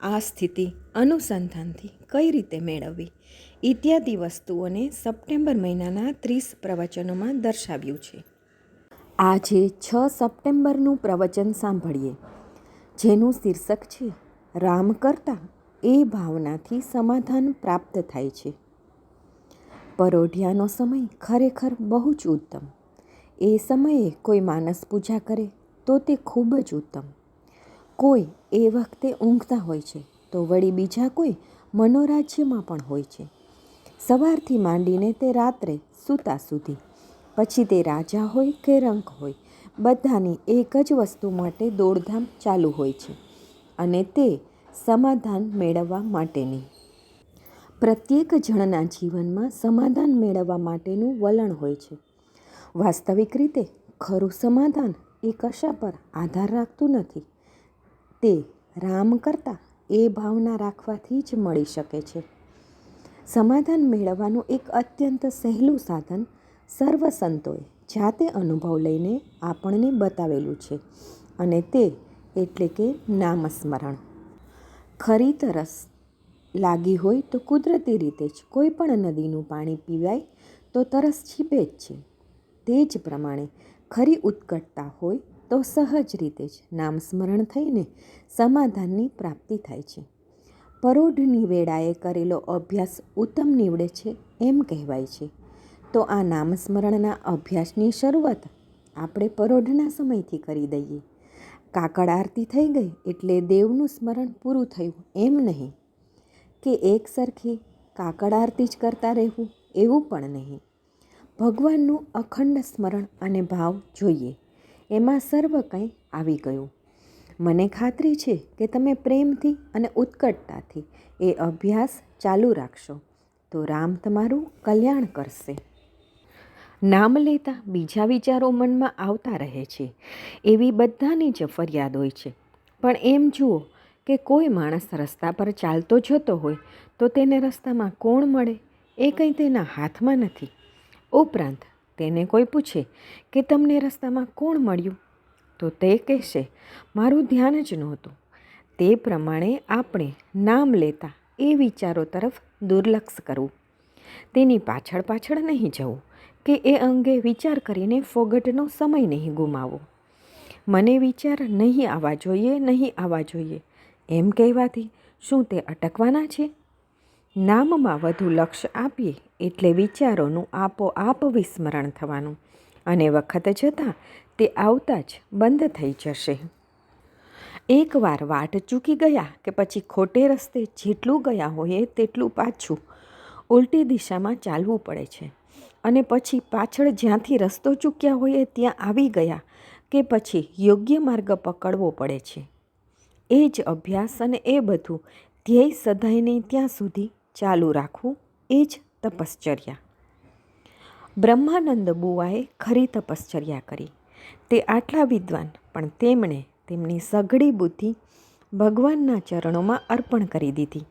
આ સ્થિતિ અનુસંધાનથી કઈ રીતે મેળવવી? ઇત્યાદિ વસ્તુઓને સપ્ટેમ્બર મહિનાના ત્રીસ પ્રવચનોમાં દર્શાવ્યું છે. આજે છ સપ્ટેમ્બરનું પ્રવચન સાંભળીએ. જેનું શીર્ષક છે, રામ કરતાં એ ભાવનાથી સમાધાન પ્રાપ્ત થાય છે. પરોઢિયાનો સમય ખરેખર બહુ જ ઉત્તમ. એ સમયે કોઈ માનસ પૂજા કરે તો તે ખૂબ જ ઉત્તમ. કોઈ એ વખતે ઊંઘતા હોય છે, તો વળી બીજા કોઈ મનોરાજ્યમાં પણ હોય છે. સવારથી માંડીને તે રાત્રે સૂતા સુધી. પછી તે રાજા હોય કે રંક હોય, બધાની એક જ વસ્તુ માટે દોડધામ ચાલુ હોય છે અને તે સમાધાન મેળવવા માટેની. પ્રત્યેક જણના જીવનમાં સમાધાન મેળવવા માટેનું વલણ હોય છે. વાસ્તવિક રીતે ખરું સમાધાન એ કશા પર આધાર રાખતું નથી. તે રામ કરતાં એ ભાવના રાખવાથી જ મળી શકે છે. સમાધાન મેળવવાનું એક અત્યંત સહેલું સાધન સર્વ સંતોએ જાતે અનુભવ લઈને આપણને બતાવેલું છે અને તે એટલે કે નામસ્મરણ. ખરી તરસ લાગી હોય તો કુદરતી રીતે જ કોઈ પણ નદીનું પાણી પીવાય તો તરસ છીપે જ છે. તે જ પ્રમાણે ખરી ઉત્કટતા હોય તો સહજ રીતે જ નામસ્મરણ થઈને સમાધાનની પ્રાપ્તિ થાય છે. પરોઢની વેળાએ કરેલો અભ્યાસ ઉત્તમ નીવડે છે એમ કહેવાય છે. તો આ નામસ્મરણના અભ્યાસની શરૂઆત આપણે પરોઢના સમયથી કરી દઈએ. કાકડ આરતી થઈ ગઈ એટલે દેવનું સ્મરણ પૂરું થયું એમ નહીં. કે એક સરખી કાકડ આરતી જ કરતા રહેવું એવું પણ નહીં. ભગવાનનું અખંડ સ્મરણ અને ભાવ જોઈએ. એમાં સર્વ કંઈ આવી ગયું. મને ખાતરી છે કે તમે પ્રેમથી અને ઉત્કટતાથી એ અભ્યાસ ચાલુ રાખશો. તો રામ તમારું કલ્યાણ કરશે. નામ લેતા બીજા વિચારો મનમાં આવતા રહે છે. એવી બધાની જ ફરિયાદ હોય છે. પણ એમ જુઓ કે કોઈ માણસ રસ્તા પર ચાલતો જતો હોય તો તેને રસ્તામાં કોણ મળે એ કંઈ તેના હાથમાં નથી. ઉપરાંત તેને કોઈ પૂછે કે તમને રસ્તામાં કોણ મળ્યું? તો તે કહેશે, મારું ધ્યાન જ નહોતું. તે પ્રમાણે આપણે નામ લેતા એ વિચારો તરફ દુર્લક્ષ કરવું. તેની પાછળ પાછળ નહીં જવું, કે એ અંગે વિચાર કરીને ફોગટનો સમય નહીં ગુમાવો મને વિચાર નહીં આવવા જોઈએ, નહીં આવવા જોઈએ. એમ કહેવાથી શું તે અટકવાના છે? નામમાં વધુ લક્ષ્ય આપીએ એટલે વિચારોનું આપોઆપ વિસ્મરણ થવાનું. અને વખત જતાં તે આવતા જ બંધ થઈ જશે. એકવાર વાટ ચૂકી ગયા કે પછી ખોટે રસ્તે જેટલું ગયા હોઈએ તેટલું પાછું ઉલટી દિશામાં ચાલવું પડે છે. અને પછી પાછળ જ્યાંથી રસ્તો ચૂક્યા હોઈએ ત્યાં આવી ગયા કે પછી યોગ્ય માર્ગ પકડવો પડે છે. એ જ અભ્યાસ અને એ બધું ધ્યેય સદાયને ત્યાં સુધી ચાલુ રાખવું એ જ તપશ્ચર્યા. બ્રહ્માનંદ બુવાએ ખરી તપશ્ચર્યા કરી. તે આટલા વિદ્વાન, પણ તેમણે તેમની સઘળી બુદ્ધિ ભગવાનના ચરણોમાં અર્પણ કરી દીધી.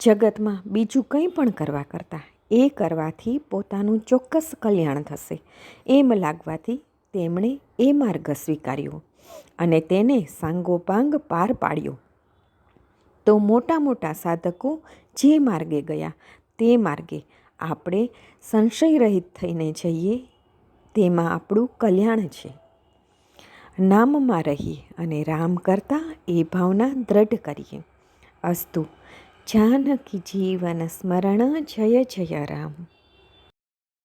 જગતમાં બીજું કંઈ પણ કરવા કરતાં એ કરવાથી પોતાનું ચોક્કસ કલ્યાણ થશે એમ લાગવાથી તેમણે એ માર્ગ સ્વીકાર્યો અને તેને સાંગોપાંગ પાર પાડ્યો. તો મોટા મોટા સાધકો જે માર્ગે ગયા તે માર્ગે આપણે સંશય રહિત થઈને જઈએ, તેમાં આપણું કલ્યાણ છે. નામમાં રહીએ અને રામ કરતાં એ ભાવના દ્રઢ કરીએ. અસ્તુ, જાનકી જીવન સ્મરણ, જય જય રામ.